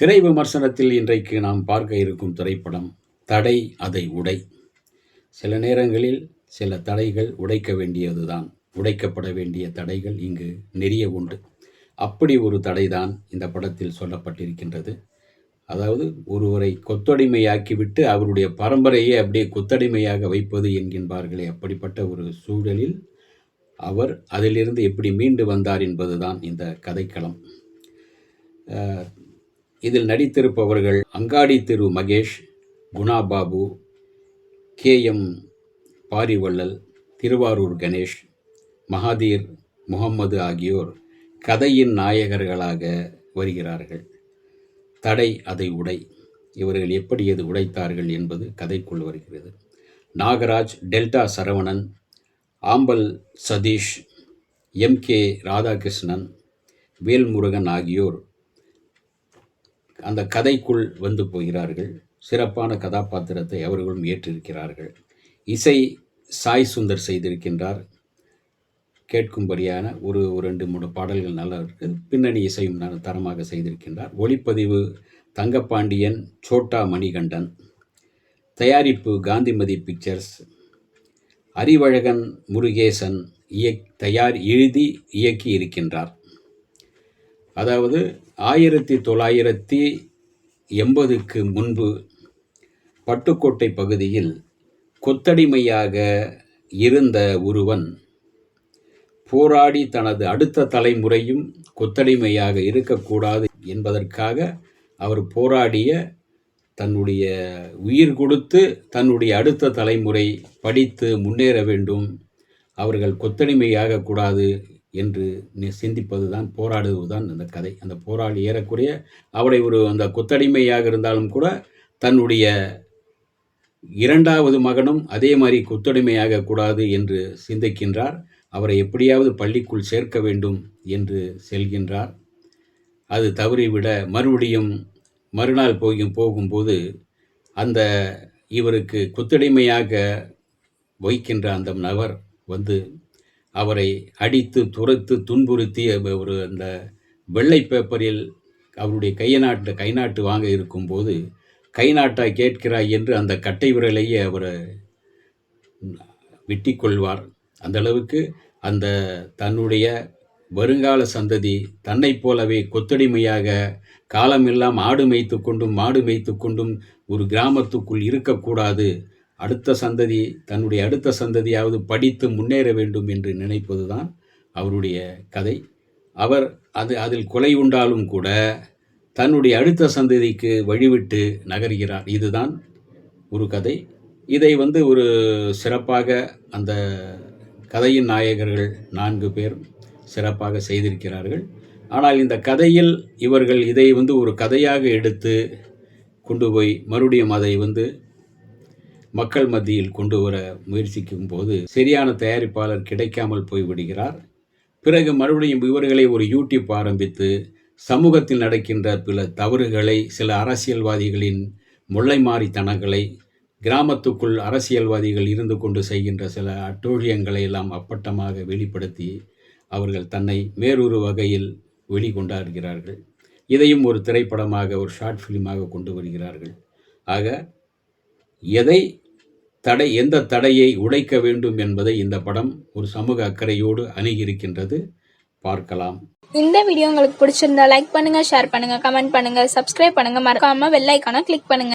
திரை விமர்சனத்தில் இன்றைக்கு நாம் பார்க்க இருக்கும் திரைப்படம் தடை அதை உடை. சில நேரங்களில் சில தடைகள் உடைக்க வேண்டியதுதான். உடைக்கப்பட வேண்டிய தடைகள் இங்கு நெறிய உண்டு. அப்படி ஒரு தடைதான் இந்த படத்தில் சொல்லப்பட்டிருக்கின்றது. அதாவது ஒருவரை கொத்தடிமையாக்கிவிட்டு அவருடைய பரம்பரையை அப்படியே கொத்தடிமையாக வைப்பது என்கின்றார்களே அப்படிப்பட்ட ஒரு சூழலில் அவர் அதிலிருந்து எப்படி மீண்டு வந்தார் என்பதுதான் இந்த கதைக்களம். இதில் நடித்திருப்பவர்கள் Angadi Thiru Mahesh Guna Babu K M Parivallal Thiruvarur Ganesh Mahathir Muhammad ஆகியோர் கதையின் நாயகர்களாக வருகிறார்கள். தடை அதை உடை. இவர்கள் எப்படி அது உடைத்தார்கள் என்பது கதைக்குள் வருகிறது. Nagaraj Delta Saravanan Ambal Sathish M K Radhakrishnan Velmurugan ஆகியோர் அந்த கதைக்குள் வந்து போகிறார்கள். சிறப்பான கதாபாத்திரத்தை அவர்களும் ஏற்றிருக்கிறார்கள். இசை சாய் சுந்தர் செய்திருக்கின்றார். கேட்கும்படியான ஒரு ரெண்டு மூணு பாடல்கள் நல்லா இருக்குது பின்னணி இசையும் நல்ல தரமாக செய்திருக்கின்றார். ஒளிப்பதிவு தங்கப்பாண்டியன் சோட்டா மணிகண்டன். தயாரிப்பு காந்திமதி பிக்சர்ஸ். அறிவழகன் முருகேசன் இயக் தயார் எழுதி இயக்கி இருக்கின்றார். அதாவது ஆயிரத்தி தொள்ளாயிரத்தி எண்பதுக்கு முன்பு பட்டுக்கோட்டை பகுதியில் கொத்தடிமையாக இருந்த ஒருவன் போராடி தனது அடுத்த தலைமுறையும் கொத்தடிமையாக இருக்கக்கூடாது என்பதற்காக அவர் போராடிய தன்னுடைய உயிர் கொடுத்து தன்னுடைய அடுத்த தலைமுறை படித்து முன்னேற வேண்டும். அவர்கள் கொத்தடிமையாக கூடாது என்று நி- சிந்திப்பதுதான் போராடுவதுதான் அந்த கதை. அந்த போராளி ஏறக்குறைய அவரை ஒரு அந்த கொத்தடிமையாக இருந்தாலும் கூட தன்னுடைய இரண்டாவது மகனும் அதே மாதிரி கொத்தடிமையாக கூடாது என்று சிந்திக்கின்றார். அவரை எப்படியாவது பள்ளிக்குள் சேர்க்க வேண்டும் என்று செல்கின்றார். அது தவறிவிட மறுபடியும் மறுநாள் போகும் போகும்போது அந்த இவருக்கு கொத்தடிமையாக வைக்கின்ற அந்த நபர் வந்து அவரை அடித்து துரத்து துன்புறுத்தி அவ- ஒரு அந்த வெள்ளை பேப்பரில் அவருடைய கைநாட்டு கைநாட்டு வாங்க இருக்கும்போது கைநாட்டா கேட்கிறாய் என்று அந்த கட்டை விரலையே அவர் வெட்டி கொள்வார் அந்த அளவுக்கு அந்த தன்னுடைய வருங்கால சந்ததி தன்னைப் போலவே கொத்தடிமையாக காலமெல்லாம் ஆடு மேய்த்து கொண்டும் மாடு மேய்த்து கொண்டும் ஒரு கிராமத்துக்குள் இருக்கக்கூடாது அடுத்த சந்ததி தன்னுடைய அடுத்த சந்ததியாவது படித்து முன்னேற வேண்டும் என்று நினைப்பதுதான் அவருடைய கதை. அவர் அது அதில் கொலை உண்டாலும் கூட தன்னுடைய அடுத்த சந்ததிக்கு வழிவிட்டு நகர்கிறார். இதுதான் ஒரு கதை. இதை வந்து ஒரு சிறப்பாக அந்த கதையின் நாயகர்கள் நான்கு பேர் சிறப்பாக செய்திருக்கிறார்கள். ஆனால் இந்த கதையில் இவர்கள் இதை வந்து ஒரு கதையாக எடுத்து கொண்டு போய் மறுபடியும் அதை வந்து மக்கள் மத்தியில் கொண்டு வர முயற்சிக்கும் போது சரியான தயாரிப்பாளர் கிடைக்காமல் போய் விடுகிறார். பிறகு மறுபடியும் இவர்களை ஒரு யூடியூப் ஆரம்பித்து சமூகத்தில் நடக்கின்ற பல தவறுகளை சில அரசியல்வாதிகளின் முல்லைமாரித்தனங்களை கிராமத்துக்குள் அரசியல்வாதிகள் இருந்து கொண்டு செய்கின்ற சில அட்டூழியங்களை எல்லாம் அப்பட்டமாக வெளிப்படுத்தி அவர்கள் தன்னை வேறொரு வகையில் வெளிக்கொண்டாடுகிறார்கள். இதையும் ஒரு திரைப்படமாக ஒரு ஷார்ட் ஃபிலிமாக கொண்டு வருகிறார்கள். ஆக எதை தடை எந்த தடையை உடைக்க வேண்டும் என்பதை இந்த படம் ஒரு சமூக அக்கறையோடு அணுகியிருக்கின்றது. பார்க்கலாம். இந்த வீடியோ உங்களுக்கு பிடிச்சிருந்தா லைக் பண்ணுங்க ஷேர் பண்ணுங்க கமெண்ட் பண்ணுங்க சப்ஸ்கிரைப் பண்ணுங்க. மறக்காம வெள்ளைக்கான கிளிக் பண்ணுங்க.